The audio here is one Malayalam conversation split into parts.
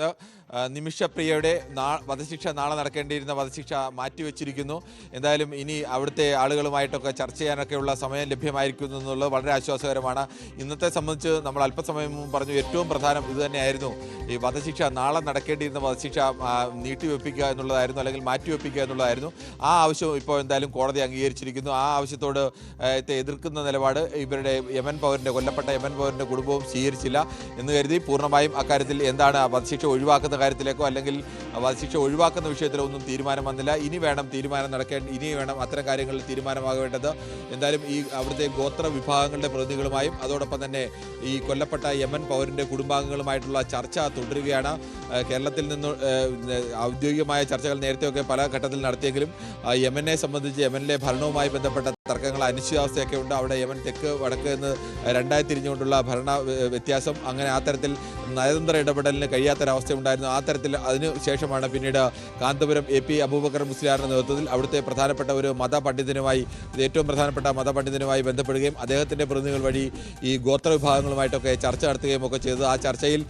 ആ, നിമിഷപ്രിയയുടെ വധശിക്ഷ നാളെ നടക്കേണ്ടിയിരുന്ന വധശിക്ഷ മാറ്റിവെച്ചിരിക്കുന്നു. എന്തായാലും ഇനി അവിടുത്തെ ആളുകളുമായിട്ടൊക്കെ ചർച്ച ചെയ്യാനൊക്കെയുള്ള സമയം ലഭ്യമായിരിക്കുന്നു എന്നുള്ളത് വളരെ ആശ്വാസകരമാണ്. ഇന്നത്തെ സംബന്ധിച്ച് നമ്മൾ അല്പസമയം മുമ്പ് പറഞ്ഞു ഏറ്റവും പ്രധാനം ഇതുതന്നെയായിരുന്നു ഈ വധശിക്ഷ നാളെ നടക്കേണ്ടിയിരുന്ന വധശിക്ഷ നീട്ടിവെപ്പിക്കുക എന്നുള്ളതായിരുന്നു അല്ലെങ്കിൽ മാറ്റിവെപ്പിക്കുക എന്നുള്ളതായിരുന്നു. ആ ആവശ്യം ഇപ്പോൾ എന്തായാലും കോടതി അംഗീകരിച്ചിരിക്കുന്നു. ആ ആവശ്യത്തോട് എതിർക്കുന്ന നിലപാട് ഇവരുടെ യമൻ പൗരന്റെ കൊല്ലപ്പെട്ട യമൻ പൗരന്റെ കുടുംബവും സ്വീകരിച്ചില്ല എന്ന് കരുതി പൂർണമായും അക്കാര്യത്തിൽ എന്താണ് വധശിക്ഷ ഒഴിവാക്കുന്ന കാര്യത്തിലേക്കോ അല്ലെങ്കിൽ വധശിക്ഷ ഒഴിവാക്കുന്ന വിഷയത്തിലോ ഒന്നും തീരുമാനം വന്നില്ല. ഇനി വേണം തീരുമാനം നടക്കേണ്ട ഇനി വേണം അത്തരം കാര്യങ്ങളിൽ തീരുമാനമാകേണ്ടത്. എന്തായാലും ഈ അവിടുത്തെ ഗോത്ര വിഭാഗങ്ങളുടെ പ്രതിനിധികളുമായും അതോടൊപ്പം തന്നെ ഈ കൊല്ലപ്പെട്ട യമൻ പൗരന്റെ കുടുംബാംഗങ്ങളുമായിട്ടുള്ള ചർച്ച തുടരുകയാണ്. കേരളത്തിൽ നിന്ന് ഔദ്യോഗികമായ ചർച്ചകൾ നേരത്തെയൊക്കെ പല ഘട്ടത്തിൽ നടത്തിയെങ്കിലും യമനെ സംബന്ധിച്ച് യമനിലെ ഭരണവുമായി ബന്ധപ്പെട്ട തർക്കങ്ങൾ അനിശ്ചിതാവസ്ഥയൊക്കെ ഉണ്ട്. അവിടെ യമൻ തെക്ക് വടക്ക് എന്ന് രണ്ടായി തിരിഞ്ഞുകൊണ്ടുള്ള ഭരണ വ്യ- വ്യത്യാസം. അങ്ങനെ ആ തരത്തിൽ നയതന്ത്ര ഇടപെടലിന് കഴിയാത്തൊരവസ്ഥ ഉണ്ടായിരുന്നു. ആ തരത്തിൽ അതിനു ശേഷമാണ് പിന്നീട് കാന്തപുരം എ പി അബൂബക്കർ മുസ്ലിയാറിന്റെ നേതൃത്വത്തിൽ അവിടുത്തെ പ്രധാനപ്പെട്ട ഒരു മതപണ്ഡിതനുമായി ഏറ്റവും പ്രധാനപ്പെട്ട മതപണ്ഡിതനുമായി ബന്ധപ്പെടുകയും അദ്ദേഹത്തിന്റെ പ്രതിനിധികൾ വഴി ഈ ഗോത്ര വിഭാഗങ്ങളുമായിട്ടൊക്കെ ചർച്ച നടത്തുകയും ഒക്കെ ചെയ്തത്. ആ ചർച്ചയിൽ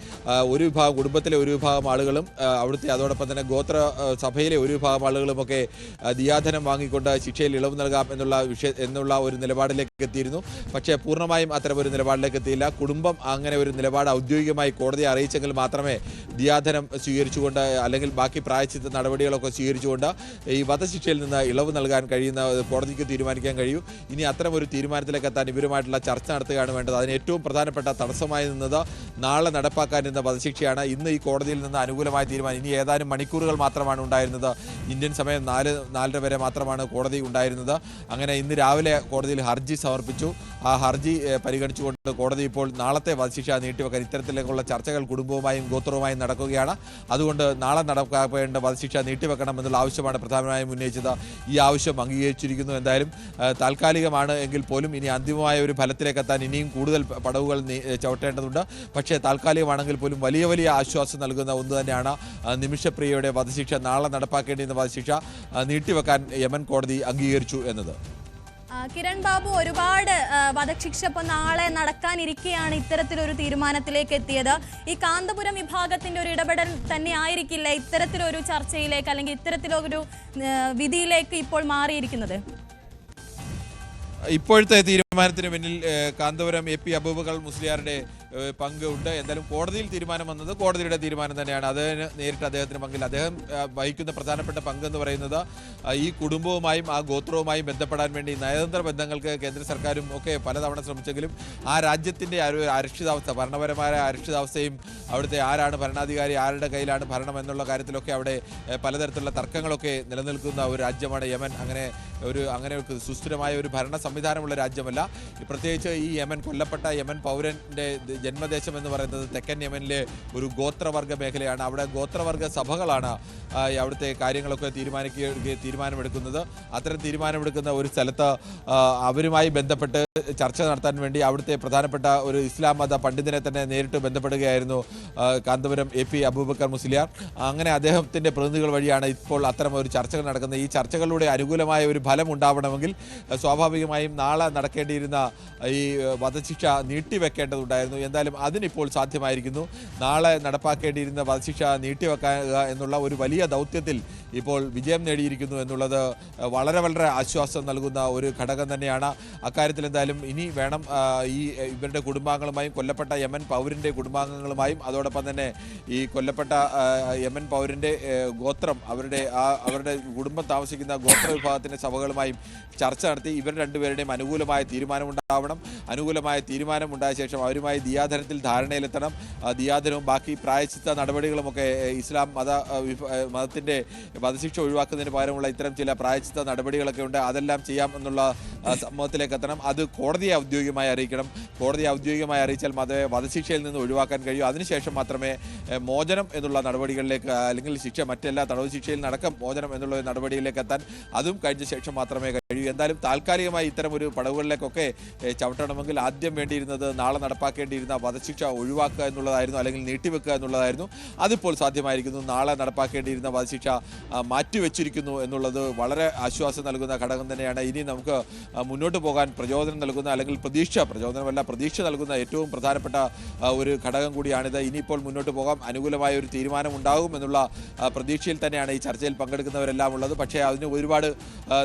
ഒരു വിഭാഗം കുടുംബത്തിലെ ഒരു വിഭാഗം ആളുകളും അവിടുത്തെ അതോടൊപ്പം തന്നെ ഗോത്ര സഭയിലെ ഒരു വിഭാഗം ആളുകളുമൊക്കെ ദിയാധനം വാങ്ങിക്കൊണ്ട് ശിക്ഷയിൽ ഇളവ് നൽകാം എന്നുള്ള വിഷയ എന്നുള്ള ഒരു നിലപാടിലേക്ക് എത്തിയിരുന്നു പക്ഷേ പൂർണമായും അത്തരം ഒരു നിലപാടിലേക്ക് എത്തിയില്ല. കുടുംബം അങ്ങനെ ഒരു നിലപാട് ഔദ്യോഗികമായി കോടതിയെ അറിയിച്ചെങ്കിൽ മാത്രമേ ദിയാധനം സ്വീകരിച്ചുകൊണ്ട് അല്ലെങ്കിൽ ബാക്കി പ്രായച്ചിത്ത നടപടികളൊക്കെ സ്വീകരിച്ചുകൊണ്ട് ഈ വധശിക്ഷയിൽ നിന്ന് ഇളവ് നൽകാൻ കഴിയുന്ന കോടതിക്ക് തീരുമാനിക്കാൻ കഴിയൂ. ഇനി അത്തരം ഒരു തീരുമാനത്തിലേക്ക് എത്താൻ ഇവരുമായിട്ടുള്ള ചർച്ച നടത്തുകയാണ് വേണ്ടത്. അതിന് ഏറ്റവും പ്രധാനപ്പെട്ട തടസ്സമായി നിന്നത് നാളെ നടപ്പാക്കാനിരുന്ന വധശിക്ഷയാണ്. ഇന്ന് ഈ കോടതിയിൽ നിന്ന് അനുകൂലമായ തീരുമാനം. ഇനി ഏതാനും മണിക്കൂറുകൾ മാത്രമാണ് ഉണ്ടായിരുന്നത്. ഇന്ത്യൻ സമയം നാല് നാലര വരെ മാത്രമാണ് കോടതി ഉണ്ടായിരുന്നത്. അങ്ങനെ ഇന്ന് രാവിലെ കോടതിയിൽ ഹർജി സമർപ്പിച്ചു. ആ ഹർജി പരിഗണിച്ചുകൊണ്ട് കോടതി ഇപ്പോൾ നാളത്തെ വധശിക്ഷ നീട്ടിവെക്കാൻ ഇത്തരത്തിലേക്കുള്ള ചർച്ചകൾ കുടുംബവുമായും ഗോത്രവുമായും നടക്കുകയാണ്. അതുകൊണ്ട് നാളെ നടപ്പാക്കേണ്ട വധശിക്ഷ നീട്ടിവെക്കണം എന്നുള്ള ആവശ്യമാണ് പ്രധാനമായും ഉന്നയിച്ചത്. ഈ ആവശ്യം അംഗീകരിച്ചിരിക്കുന്നു. എന്തായാലും താൽക്കാലികമാണ് എങ്കിൽ പോലും ഇനി അന്തിമമായ ഒരു ഫലത്തിലേക്ക് എത്താൻ ഇനിയും കൂടുതൽ പടവുകൾ ചവിട്ടേണ്ടതുണ്ട്. പക്ഷേ താൽക്കാലികമാണെങ്കിൽ പോലും വലിയ വലിയ ആശ്വാസം നൽകുന്ന ഒന്ന് തന്നെയാണ് നിമിഷപ്രിയയുടെ വധശിക്ഷ. നാളെ നടപ്പാക്കേണ്ടിയിരുന്ന വധശിക്ഷ നീട്ടിവെക്കാൻ യമൻ കോടതി അംഗീകരിച്ചു എന്നത്. കിരൺ ബാബു ഒരുപാട് വധശിക്ഷ ഇപ്പോൾ നാളെ നടക്കാനിരിക്കെയാണ് ഇത്തരത്തിലൊരു തീരുമാനത്തിലേക്ക് എത്തിയത് ഈ കാന്തപുരം വിഭാഗത്തിന്റെ ഒരു ഇടപെടൽ തന്നെ ആയിരിക്കില്ല ഇത്തരത്തിലൊരു ചർച്ചയിലേക്ക് അല്ലെങ്കിൽ ഇത്തരത്തിലൊരു വിധിയിലേക്ക് ഇപ്പോൾ മാറിയിരിക്കുന്നത്? ഇപ്പോഴത്തെ തീരുമാനത്തിന് പിന്നിൽ കാന്തപുരം എ പി അബൂബക്കർ മുസ്ലിയാരുടെ പങ്ക് ഉണ്ട്. എന്തായാലും കോടതിയിൽ തീരുമാനം വന്നത് കോടതിയുടെ തീരുമാനം തന്നെയാണ്. അതിന് നേരിട്ട് അദ്ദേഹത്തിന് പങ്കിൽ അദ്ദേഹം വഹിക്കുന്ന പ്രധാനപ്പെട്ട പങ്ക് എന്ന് പറയുന്നത് ഈ കുടുംബവുമായും ആ ഗോത്രവുമായും ബന്ധപ്പെടാൻ വേണ്ടി നയതന്ത്ര ബന്ധങ്ങൾക്ക് കേന്ദ്ര സർക്കാരും ഒക്കെ പലതവണ ശ്രമിച്ചെങ്കിലും ആ രാജ്യത്തിന്റെ ഒരു അരക്ഷിതാവസ്ഥ ഭരണപരമായ അരക്ഷിതാവസ്ഥയും അവിടുത്തെ ആരാണ് ഭരണാധികാരി ആരുടെ കയ്യിലാണ് ഭരണം എന്നുള്ള കാര്യത്തിലൊക്കെ അവിടെ പലതരത്തിലുള്ള തർക്കങ്ങളൊക്കെ നിലനിൽക്കുന്ന ഒരു രാജ്യമാണ് യമൻ. അങ്ങനെ ഒരു അങ്ങനെ ഒരു സുസ്ഥിരമായ ഒരു ഭരണ സംവിധാനമുള്ള രാജ്യമല്ല. പ്രത്യേകിച്ച് ഈ യമൻ കൊല്ലപ്പെട്ട യമൻ പൗരന്റെ ജന്മദേശം എന്ന് പറയുന്നത് തെക്കൻ യമനിലെ ഒരു ഗോത്രവർഗ മേഖലയാണ്. അവിടെ ഗോത്രവർഗ സഭകളാണ് അവിടുത്തെ കാര്യങ്ങളൊക്കെ തീരുമാനിക്കുക തീരുമാനമെടുക്കുന്നത്. അത്തരം തീരുമാനമെടുക്കുന്ന ഒരു സ്ഥലത്ത് അവരുമായി ബന്ധപ്പെട്ട് ചർച്ച നടത്താൻ വേണ്ടി അവിടുത്തെ പ്രധാനപ്പെട്ട ഒരു ഇസ്ലാം മത പണ്ഡിതനെ തന്നെ നേരിട്ട് ബന്ധപ്പെടുകയായിരുന്നു കാന്തപുരം എ പി അബൂബക്കർ മുസ്ലിയാർ. അങ്ങനെ അദ്ദേഹത്തിന്റെ പ്രതിനിധികൾ വഴിയാണ് ഇപ്പോൾ അത്തരം ഒരു ചർച്ചകൾ നടക്കുന്നത്. ഈ ചർച്ചകളിലൂടെ അനുകൂലമായ ഒരു ഫലം ഉണ്ടാവണമെങ്കിൽ സ്വാഭാവികമായും നാളെ നടക്കേണ്ടിയിരുന്ന ഈ വധശിക്ഷ നീട്ടിവെക്കേണ്ടതുണ്ടായിരുന്നു. എന്തായാലും അതിനിപ്പോൾ സാധ്യമായിരിക്കുന്നു. നാളെ നടപ്പാക്കേണ്ടിയിരുന്ന വധശിക്ഷ നീട്ടിവെക്കുക എന്നുള്ള ഒരു വലിയ ദൗത്യത്തിൽ ഇപ്പോൾ വിജയം നേടിയിരിക്കുന്നു എന്നുള്ളത് വളരെ വളരെ ആശ്വാസം നൽകുന്ന ഒരു ഘടകം തന്നെയാണ്. അക്കാര്യത്തിൽ എന്തായാലും ഇനി വേണം ഈ ഇവരുടെ കുടുംബാംഗങ്ങളുമായും കൊല്ലപ്പെട്ട യമൻ പൗരന്റെ കുടുംബാംഗങ്ങളുമായും അതോടൊപ്പം തന്നെ ഈ കൊല്ലപ്പെട്ട യമൻ പൗരന്റെ ഗോത്രം അവരുടെ ആ അവരുടെ കുടുംബം താമസിക്കുന്ന ഗോത്ര വിഭാഗത്തിന്റെ സഭകളുമായും ചർച്ച നടത്തി ഇവർ രണ്ടുപേരുടെയും അനുകൂലമായ തീരുമാനമുണ്ടാവണം. അനുകൂലമായ തീരുമാനം ഉണ്ടായ ശേഷം അവരുമായി ദിയാധനത്തിൽ ധാരണയിലെത്തണം. ദിയാധനവും ബാക്കി പ്രായച്ചിത്ത നടപടികളുമൊക്കെ ഇസ്ലാം മത മതത്തിന്റെ വധശിക്ഷ ഒഴിവാക്കുന്നതിന് പകരമുള്ള ഇത്തരം ചില പ്രായച്ചിത്ത നടപടികളൊക്കെ ഉണ്ട്. അതെല്ലാം ചെയ്യാം എന്നുള്ള സംഭവത്തിലേക്ക് എത്തണം. അത് കോടതിയെ ഔദ്യോഗികമായി അറിയിക്കണം. കോടതിയെ ഔദ്യോഗികമായി അറിയിച്ചാൽ മാത്രമേ വധശിക്ഷയിൽ നിന്ന് ഒഴിവാക്കാൻ കഴിയൂ. അതിനുശേഷം മാത്രമേ മോചനം എന്നുള്ള നടപടികളിലേക്ക് അല്ലെങ്കിൽ ശിക്ഷ മറ്റെല്ലാ തടവ് ശിക്ഷയിൽ നടക്കം മോചനം എന്നുള്ള നടപടിയിലേക്ക് എത്താൻ അതും കഴിഞ്ഞ ശേഷം മാത്രമേ കഴിയൂ എന്തായാലും താൽക്കാലികമായി ഇത്തരം ഒരു പടവുകളിലേക്കൊക്കെ ചവിട്ടണമെങ്കിൽ ആദ്യം വേണ്ടിയിരുന്നത് നാളെ നടപ്പാക്കേണ്ടിയിരുന്ന വധശിക്ഷ ഒഴിവാക്കുക എന്നുള്ളതായിരുന്നു അല്ലെങ്കിൽ നീട്ടിവെക്കുക എന്നുള്ളതായിരുന്നു. അതിപ്പോൾ സാധ്യമായിരിക്കുന്നു. നാളെ നടപ്പാക്കേണ്ടിയിരുന്ന വധശിക്ഷ മാറ്റിവെച്ചിരിക്കുന്നു എന്നുള്ളത് വളരെ ആശ്വാസം നൽകുന്ന ഘടകം തന്നെയാണ്. ഇനി നമുക്ക് മുന്നോട്ട് പോകാൻ പ്രചോദനം നൽകുന്ന അല്ലെങ്കിൽ പ്രതീക്ഷ പ്രചോദനമല്ല പ്രതീക്ഷ നൽകുന്ന ഏറ്റവും പ്രധാനപ്പെട്ട ഒരു ഘടകം കൂടിയാണിത്. ഇനിയിപ്പോൾ മുന്നോട്ട് പോകാം. അനുകൂലമായ ഒരു തീരുമാനം ഉണ്ടാകും എന്നുള്ള പ്രതീക്ഷയിൽ തന്നെയാണ് ഈ ചർച്ചയിൽ പങ്കെടുക്കുന്നവരെല്ലാം ഉള്ളത്. പക്ഷേ അതിന് ഒരുപാട്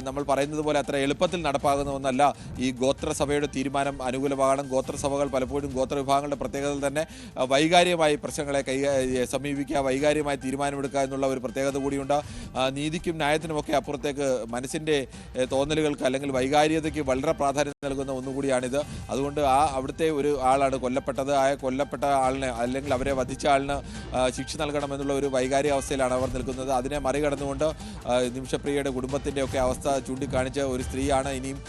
നമ്മൾ പറയുന്നത് പോലെ അത്ര എളുപ്പത്തിൽ നടപ്പാകുന്ന ഒന്നല്ല ഈ ഗോത്രസഭയുടെ തീരുമാനം അനുകൂലമാകണം. ഗോത്രസഭകൾ പലപ്പോഴും ഗോത്രവിഭാഗങ്ങളുടെ പ്രത്യേകതയിൽ തന്നെ വൈകാര്യമായി പ്രശ്നങ്ങളെ കൈ സമീപിക്കുക വൈകാരികമായി തീരുമാനമെടുക്കുക എന്നുള്ള ഒരു പ്രത്യേകത കൂടിയുണ്ട്. നീതിക്കും ന്യായത്തിനുമൊക്കെ അപ്പുറത്തേക്ക് മനസ്സിന്റെ തോന്നലുകൾക്ക് അല്ലെങ്കിൽ വൈകാരികതയ്ക്ക് വളരെ പ്രാധാന്യം നൽകുന്ന ഒന്നുകൂടിയാണിത്. അതുകൊണ്ട് ആ അവിടുത്തെ ഒരു ആളാണ് കൊല്ലപ്പെട്ടത്. ആ കൊല്ലപ്പെട്ട ആളിന് അല്ലെങ്കിൽ അവരെ വധിച്ച ആളിന് ശിക്ഷ നൽകണമെന്നുള്ള ഒരു വൈകാരിക അവസ്ഥയിലാണ് അവർ നിൽക്കുന്നത്. അതിനെ മറികടന്നുകൊണ്ട് നിമിഷപ്രിയയുടെ കുടുംബത്തിന്റെയൊക്കെ അവസ്ഥ ചൂണ്ടിക്കാണിച്ച് ഒരു സ്ത്രീയാണ് ഇനിയും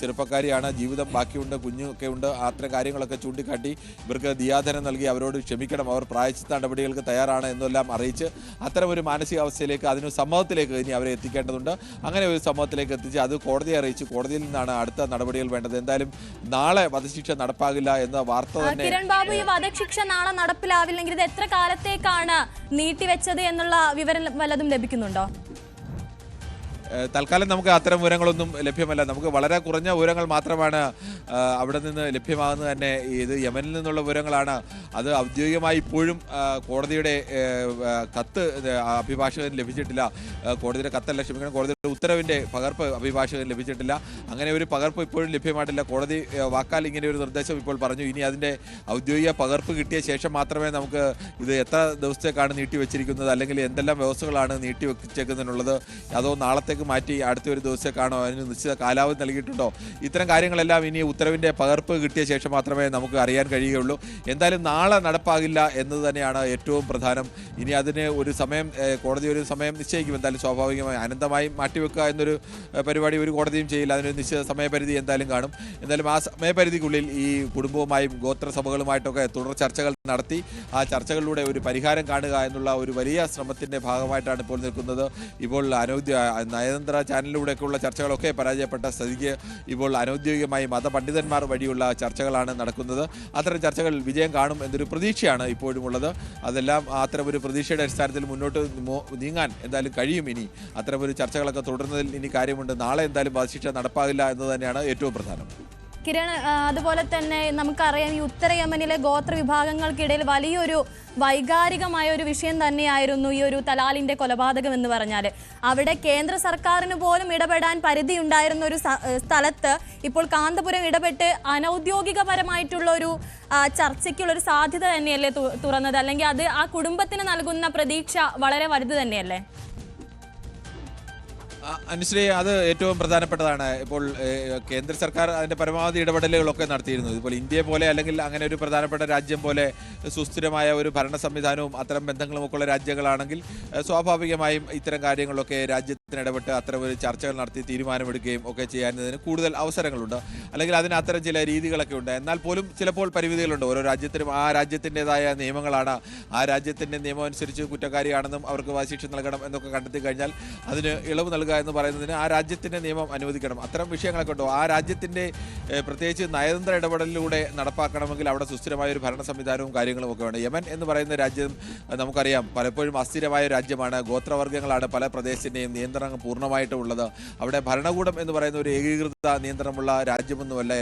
ചെറുപ്പക്കാരിയാണ് ജീവിതം ബാക്കിയുണ്ട് കുഞ്ഞൊക്കെ ഉണ്ട് അത്തരം കാര്യങ്ങളൊക്കെ ചൂണ്ടിക്കാട്ടി ഇവർക്ക് ദിയാധനം നൽകി അവരോട് ക്ഷമിക്കണം അവർ പ്രായച്ചിത്ത നടപടികൾക്ക് തയ്യാറാണ് എന്നെല്ലാം അറിയിച്ച് അത്തരം ഒരു മാനസികാവസ്ഥയിലേക്ക് അതിന് സമ്മതത്തിലേക്ക് ഇനി അവരെ എത്തിക്കേണ്ടതുണ്ട്. അങ്ങനെ ഒരു സമ്മതത്തിലേക്ക് എത്തിച്ച് അത് കോടതിയെ അറിയിച്ച് കോടതിയിൽ നിന്നാണ് അടുത്ത നടപടികൾ വേണ്ടത്. എന്തായാലും നാളെ വധശിക്ഷ നടപ്പാകില്ല എന്ന വാർത്ത തന്നെ കിരൺ ബാബു ഈ വധശിക്ഷ നാളെ നടപ്പിലാവില്ലെങ്കിൽ ഇത് എത്ര കാലത്തേക്കാണ് നീട്ടിവെച്ചത് എന്നുള്ള വിവരം വല്ലതും ലഭിക്കുന്നുണ്ടോ? തൽക്കാലം നമുക്ക് അത്തരം വിവരങ്ങളൊന്നും ലഭ്യമല്ല. നമുക്ക് വളരെ കുറഞ്ഞ വിവരങ്ങൾ മാത്രമാണ് അവിടെ നിന്ന് ലഭ്യമാകുന്നത് തന്നെ. ഇത് യമനിൽ നിന്നുള്ള വിവരങ്ങളാണ് അത് ഔദ്യോഗികമായി ഇപ്പോഴും കോടതിയുടെ കത്ത് അഭിഭാഷകന് ലഭിച്ചിട്ടില്ല. കോടതിയുടെ കത്തല്ല ക്ഷമിക്കണം കോടതിയുടെ ഉത്തരവിന്റെ പകർപ്പ് അഭിഭാഷകന് ലഭിച്ചിട്ടില്ല. അങ്ങനെ ഒരു പകർപ്പ് ഇപ്പോഴും ലഭ്യമായിട്ടില്ല. കോടതി വാക്കാൽ ഇങ്ങനെ ഒരു നിർദ്ദേശം ഇപ്പോൾ പറഞ്ഞു. ഇനി അതിന്റെ ഔദ്യോഗിക പകർപ്പ് കിട്ടിയ ശേഷം മാത്രമേ നമുക്ക് ഇത് എത്ര ദിവസത്തേക്കാണ് നീട്ടി വെച്ചിരിക്കുന്നത് അല്ലെങ്കിൽ എന്തെല്ലാം വ്യവസ്ഥകളാണ് നീട്ടി വെച്ചേക്കുന്നതിനുള്ളത് അതോ നാളത്തേക്ക് മാറ്റി അടുത്ത ഒരു ദിവസത്തേക്കാണോ അതിന് നിശ്ചിത കാലാവധി നൽകിയിട്ടുണ്ടോ? ഇത്തരം കാര്യങ്ങളെല്ലാം ഇനി ഉത്തരവിന്റെ പകർപ്പ് കിട്ടിയ ശേഷം മാത്രമേ നമുക്ക് അറിയാൻ കഴിയുകയുള്ളൂ. എന്തായാലും നാളെ നടപ്പാകില്ല എന്നത് തന്നെയാണ് ഏറ്റവും പ്രധാനം. ഇനി അതിന് ഒരു സമയം കോടതി ഒരു സമയം നിശ്ചയിക്കും. എന്തായാലും സ്വാഭാവികമായി അനന്തമായി മാറ്റിവെക്കുക എന്നൊരു പരിപാടി ഒരു കോടതിയും ചെയ്യില്ല. അതിനൊരു നിശ്ചിത സമയപരിധി എന്തായാലും കാണും. എന്തായാലും ആ സമയപരിധിക്കുള്ളിൽ ഈ കുടുംബവുമായും ഗോത്രസഭകളുമായിട്ടൊക്കെ തുടർ ചർച്ചകൾ നടത്തി ആ ചർച്ചകളിലൂടെ ഒരു പരിഹാരം കാണുക എന്നുള്ള ഒരു വലിയ ശ്രമത്തിന്റെ ഭാഗമായിട്ടാണ് ഇപ്പോൾ നിൽക്കുന്നത്. ഇപ്പോൾ അനൗദ്യ നയതന്ത്ര ചാനലിലൂടെയൊക്കെയുള്ള ചർച്ചകളൊക്കെ പരാജയപ്പെട്ട സ്ഥിതിക്ക് ഇപ്പോൾ അനൗദ്യോഗികമായി മതപണ്ഡിതന്മാർ വഴിയുള്ള ചർച്ചകളാണ് നടക്കുന്നത്. അത്തരം ചർച്ചകൾ വിജയം കാണും എന്നൊരു പ്രതീക്ഷയാണ് ഇപ്പോഴും ഉള്ളത് അതെല്ലാം അത്തരം ഒരു പ്രതീക്ഷയുടെ അടിസ്ഥാനത്തിൽ മുന്നോട്ട് നീങ്ങാൻ എന്തായാലും കഴിയും ഇനി. അത്തരം ഒരു ചർച്ചകളൊക്കെ തുടരുന്നതിൽ ഇനി കാര്യമുണ്ട്. നാളെ എന്തായാലും വധശിക്ഷ നടപ്പാകില്ല എന്ന് തന്നെയാണ് ഏറ്റവും പ്രധാനം. കിരൺ അതുപോലെ തന്നെ നമുക്കറിയാം ഈ ഉത്തര യമനിലെ ഗോത്ര വിഭാഗങ്ങൾക്കിടയിൽ വലിയൊരു വൈകാരികമായ ഒരു വിഷയം തന്നെയായിരുന്നു ഈ ഒരു തലാലിന്റെ കൊലപാതകം എന്ന് പറഞ്ഞാൽ അവിടെ കേന്ദ്ര സർക്കാരിന് പോലും ഇടപെടാൻ പരിധി ഉണ്ടായിരുന്ന ഒരു സ്ഥലത്ത് ഇപ്പോൾ കാന്തപുരം ഇടപെട്ട് അനൗദ്യോഗികപരമായിട്ടുള്ള ഒരു ചർച്ചയ്ക്കുള്ള ഒരു സാധ്യത തന്നെയല്ലേ തുറന്നത്? അല്ലെങ്കിൽ അത് ആ കുടുംബത്തിന് നൽകുന്ന പ്രതീക്ഷ വളരെ വലുത് തന്നെയല്ലേ? അനുശ്രീ അത് ഏറ്റവും പ്രധാനപ്പെട്ടതാണ്. ഇപ്പോൾ കേന്ദ്ര സർക്കാർ അതിന്റെ പരമാവധി ഇടപെടലുകളൊക്കെ നടത്തിയിരുന്നു. ഇപ്പോൾ ഇന്ത്യയെ പോലെ അല്ലെങ്കിൽ അങ്ങനെ ഒരു പ്രധാനപ്പെട്ട രാജ്യം പോലെ സുസ്ഥിരമായ ഒരു ഭരണ സംവിധാനവും അത്തരം ബന്ധങ്ങളും ഒക്കെ ഉള്ള രാജ്യങ്ങളാണെങ്കിൽ സ്വാഭാവികമായും ഇത്തരം കാര്യങ്ങളൊക്കെ രാജ്യത്തിന് ഇടപെട്ട് അത്തരം ഒരു ചർച്ചകൾ നടത്തി തീരുമാനമെടുക്കുകയും ഒക്കെ ചെയ്യാനതിന് കൂടുതൽ അവസരങ്ങളുണ്ട്. അല്ലെങ്കിൽ അതിന് അത്തരം ചില രീതികളൊക്കെ ഉണ്ട്. എന്നാൽ പോലും ചിലപ്പോൾ പരിമിതികളുണ്ട്. ഓരോ രാജ്യത്തിനും ആ രാജ്യത്തിന്റെതായ നിയമങ്ങളാണ്. ആ രാജ്യത്തിന്റെ നിയമം അനുസരിച്ച് കുറ്റക്കാരിയാണെന്നും അവർക്ക് വധശിക്ഷ നൽകണം എന്നൊക്കെ കണ്ടെത്തി കഴിഞ്ഞാൽ അതിന് ഇളവ് നൽകുക എന്ന് പറയുന്നതിന് ആ രാജ്യത്തിന്റെ നിയമം അനുവദിക്കണം. അത്തരം വിഷയങ്ങളൊക്കെ ഉണ്ടോ? ആ രാജ്യത്തിന്റെ പ്രത്യേകിച്ച് നയതന്ത്ര ഇടപെടലിലൂടെ നടപ്പാക്കണമെങ്കിൽ അവിടെ സുസ്ഥിരമായ ഒരു ഭരണ സംവിധാനവും കാര്യങ്ങളും ഒക്കെ വേണം. യമൻ എന്ന് പറയുന്ന രാജ്യം നമുക്കറിയാം പലപ്പോഴും അസ്ഥിരമായ രാജ്യമാണ്. ഗോത്രവർഗങ്ങളാണ് പല പ്രദേശത്തിന്റെയും നിയന്ത്രണം പൂർണമായിട്ടും ഉള്ളത്. അവിടെ ഭരണകൂടം എന്ന് പറയുന്ന ഒരു ഏകീകൃത നിയന്ത്രണമുള്ള രാജ്യമൊന്നുമല്ല.